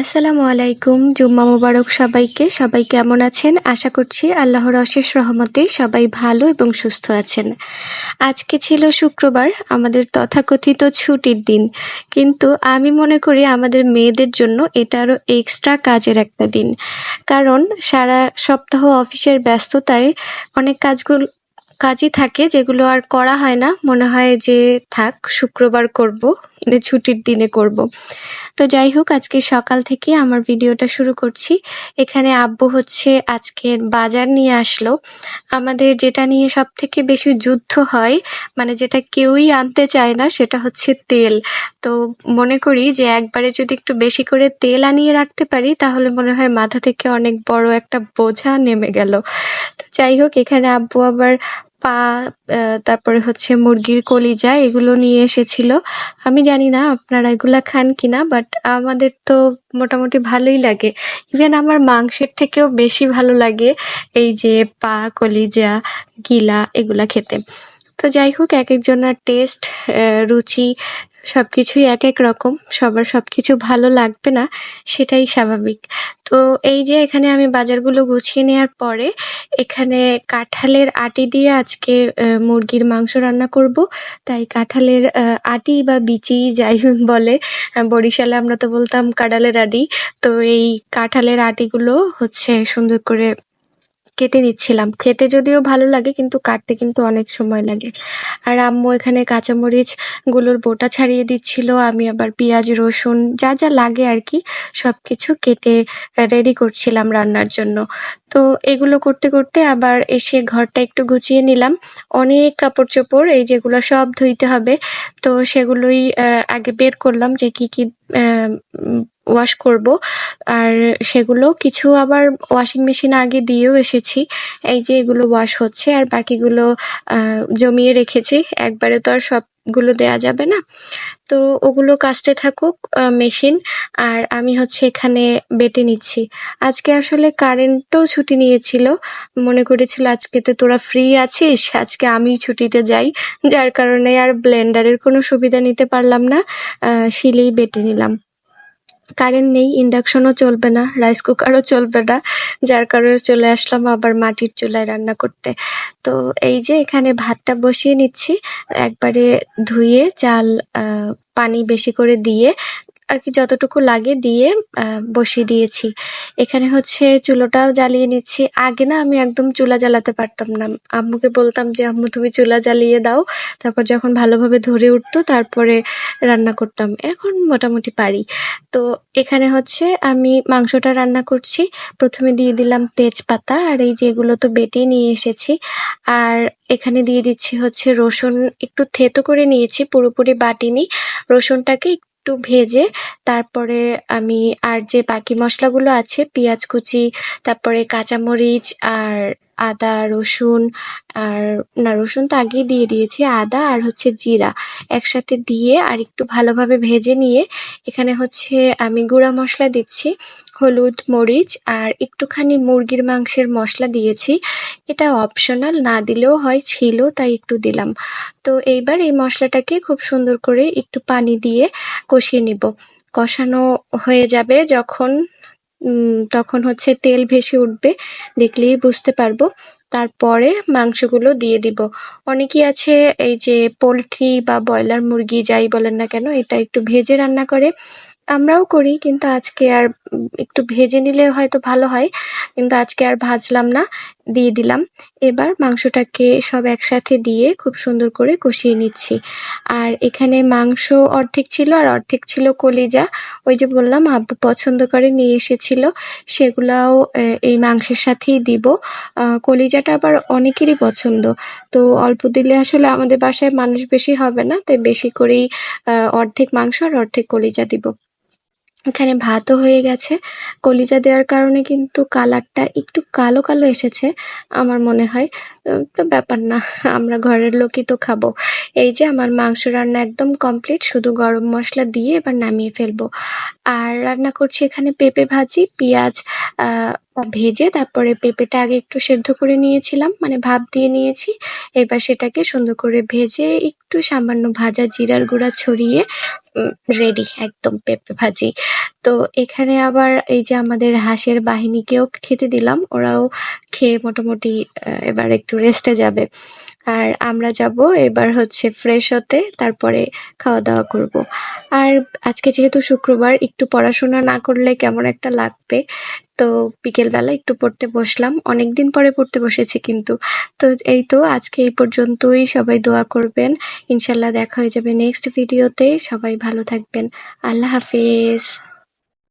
আসসালামু আলাইকুম, জুম্মা মোবারক সবাইকে। সবাই কেমন আছেন? আশা করছি আল্লাহর অশেষ রহমতে সবাই ভালো এবং সুস্থ আছেন। আজকে ছিল শুক্রবার, আমাদের তথাকথিত ছুটির দিন। কিন্তু আমি মনে করি আমাদের মেয়েদের জন্য এটা আরও এক্সট্রা কাজের একটা দিন। কারণ সারা সপ্তাহ অফিসের ব্যস্ততায় অনেক কাজগুলো কাজই থাকে, যেগুলো আর করা হয় না। মনে হয় যে, থাক, শুক্রবার করব মানে ছুটির দিনে করব। তো যাই হোক, আজকে সকাল থেকে আমার ভিডিওটা শুরু করছি। এখানে আব্বু হচ্ছে আজকের বাজার নিয়ে আসলো। আমাদের যেটা নিয়ে সব থেকে বেশি যুদ্ধ হয় মানে যেটা কেউই আনতে চায় না, সেটা হচ্ছে তেল। তো মনে করি যে, একবারে যদি একটু বেশি করে তেল আনিয়ে রাখতে পারি, তাহলে মনে হয় মাথা থেকে অনেক বড় একটা বোঝা নেমে গেল। তো যাই হোক, এখানে আব্বু আবার পা তারপরে হচ্ছে মুরগির কলিজা, এগুলো নিয়ে এসেছিল। আমি জানি না আপনারা এগুলা খান কিনা বাট আমাদের তো মোটামুটি ভালোই লাগে। ইভেন আমার মাংসের থেকেও বেশি ভালো লাগে এই যে পা, কলিজা, গিলা, এগুলা খেতে। তো যাই হোক এক একজনের টেস্ট রুচি সবকিছুই এক এক রকম, সবার সবকিছু ভালো লাগবে না, সেটাই স্বাভাবিক। তো এই যে এখানে আমি বাজারগুলো গুছিয়ে নেওয়ার পরে, এখানে কাঁঠালের আটি দিয়ে আজকে মুরগির মাংস রান্না করব। তাই কাঁঠালের আটি বা বিচি যাই বলে বরিশালে আমরা তো বলতাম কাঁঠালের আটি। তো এই কাঁঠালের আটিগুলো হচ্ছে সুন্দর করে কেটে নিচ্ছিলাম। খেতে যদিও ভালো লাগে, কিন্তু কাটতে কিন্তু অনেক সময় লাগে। আর আম্মু এখানে কাঁচামরিচগুলোর বোটা ছাড়িয়ে দিচ্ছিল, আমি আবার পেঁয়াজ, রসুন, যা যা লাগে আর কি সব কিছু কেটে রেডি করছিলাম রান্নার জন্য। তো এগুলো করতে করতে আবার এসে ঘরটা একটু গুছিয়ে নিলাম। অনেক কাপড় চোপড় এই যেগুলো সব ধুইতে হবে, তো সেগুলোই আগে বের করলাম যে কি কি ওয়াশ করব। আর সেগুলো কিছু আবার ওয়াশিং মেশিন আগে দিয়েও এসেছি। এই যে এগুলো ওয়াশ হচ্ছে আর বাকিগুলো জমিয়ে রেখেছি। একবারে তো আর সবগুলো দেয়া যাবে না। তো ওগুলো কাচতে থাকুক মেশিন আর আমি হচ্ছে এখানে বেটে নিচ্ছি। আজকে আসলে কারেন্টও ছুটি নিয়েছিল। মনে করেছিল আজকে তো তোরা ফ্রি আছিস, আজকে আমি ছুটিতে যাই। যার কারণে আর ব্লেন্ডারের কোনো সুবিধা নিতে পারলাম না। শিলেই বেটে নিলাম। কারেন্ট নেই ইন্ডাকশনও চলবে না রাইস কুকারও চলবে না, যার কারণে চলে আসলাম আবার মাটির চুলায় রান্না করতে। তো এই যে এখানে ভাতটা বসিয়ে নিচ্ছি, একবারে ধুয়ে চাল পানি বেশি করে দিয়ে আর কি যতটুকু লাগে দিয়ে বসিয়ে দিয়েছি। এখানে হচ্ছে চুলোটাও জ্বালিয়ে নিচ্ছি। আগে না আমি একদম চুলা জ্বালাতে পারতাম না। আম্মুকে বলতাম যে, আম্মু, তুমি চুলা জ্বালিয়ে দাও। তারপর যখন ভালোভাবে ধরে উঠতো, তারপরে রান্না করতাম। এখন মোটামুটি পারি। তো এখানে হচ্ছে আমি মাংসটা রান্না করছি। প্রথমে দিয়ে দিলাম তেজপাতা আর এই যেগুলো তো বেটে নিয়ে এসেছি। আর এখানে দিয়ে দিচ্ছি হচ্ছে রসুন। একটু থেতো করে নিয়েছি, পুরোপুরি বাটিনি। রসুনটাকে একটু ভেজে তারপরে আমি আর যে বাকি মশলাগুলো আছে পেঁয়াজ কুচি তারপরে কাঁচামরিচ আর আদা, রসুন আর, না, রসুন তো আগেই দিয়ে দিয়েছি, আদা আর হচ্ছে জিরা একসাথে দিয়ে আর একটু ভালোভাবে ভেজে নিয়ে এখানে হচ্ছে আমি গুঁড়া মশলা দিচ্ছি, হলুদ, মরিচ আর একটুখানি মুরগির মাংসের মশলা দিয়েছি। এটা অপশনাল না দিলেও হয়, ছিল, তাই একটু দিলাম। তো এইবার এই মশলাটাকে খুব সুন্দর করে একটু পানি দিয়ে কষিয়ে নিব। কষানো হয়ে যাবে যখন তখন হচ্ছে তেল ভেসে উঠবে, দেখলেই বুঝতে পারব। তারপরে মাংসগুলো দিয়ে দিব। অনেকেই আছে এই যে পোলট্রি বা ব্রয়লার মুরগি যাই বলেন না কেন, এটা একটু ভেজে রান্না করে। আমরাও করি, কিন্তু আজকে আর একটু ভেজে নিলে হয়তো ভালো হয়, কিন্তু আজকে আর ভাজলাম না, দিয়ে দিলাম। এবার মাংসটাকে সব একসাথে দিয়ে খুব সুন্দর করে কষিয়ে নিচ্ছি। আর এখানে মাংস অর্ধেক ছিল আর অর্ধেক ছিল কলিজা। ওই যে বললাম, আব্বু পছন্দ করে নিয়ে এসেছিল, সেগুলাও এই মাংসের সাথেই দিব। কলিজাটা আবার অনেকেরই পছন্দ। তো অল্প দিলে আসলে আমাদের বাসায় মানুষ বেশি হবে না, তাই বেশি করেই অর্ধেক মাংস আর অর্ধেক কলিজা দিব। এখানে ভাতও হয়ে গেছে। কলিজা দেওয়ার কারণে কিন্তু কালারটা একটু কালো কালো এসেছে, আমার মনে হয়। তো ব্যাপার না, আমরা ঘরের লোকই তো খাব। এই যে আমার মাংস রান্না একদম কমপ্লিট শুধু গরম মশলা দিয়ে এবার নামিয়ে ফেলব। আর রান্না করছি এখানে পেঁপে ভাজি, পেঁয়াজ ভেজে তারপরে পেঁপেটা আগে একটু সেদ্ধ করে নিয়েছিলাম মানে ভাপ দিয়ে নিয়েছি। এবার সেটাকে সুন্দর করে ভেজে একটু সামান্য ভাজা জিরার গুঁড়া ছড়িয়ে রেডি একদম পেঁপে ভাজি। তো এখানে আবার এই যে আমাদের হাঁসের বাহিনীকেও খেতে দিলাম। ওরাও খেয়ে মোটামুটি এবার একটু রেস্টে যাবে। আর আমরা যাব এবার হচ্ছে ফ্রেশ হতে, তারপরে খাওয়া দাওয়া করব। আর আজকে যেহেতু শুক্রবার, একটু পড়াশোনা না করলে কেমন একটা লাগবে? তো বিকেলবেলা একটু পড়তে বসলাম। অনেকদিন পরে পড়তে বসেছি কিন্তু। তো এই তো, আজকে এই পর্যন্তই। সবাই দোয়া করবেন। ইনশাল্লাহ দেখা হয়ে যাবে নেক্সট ভিডিওতে সবাই ভালো থাকবেন। আল্লাহ হাফেজ।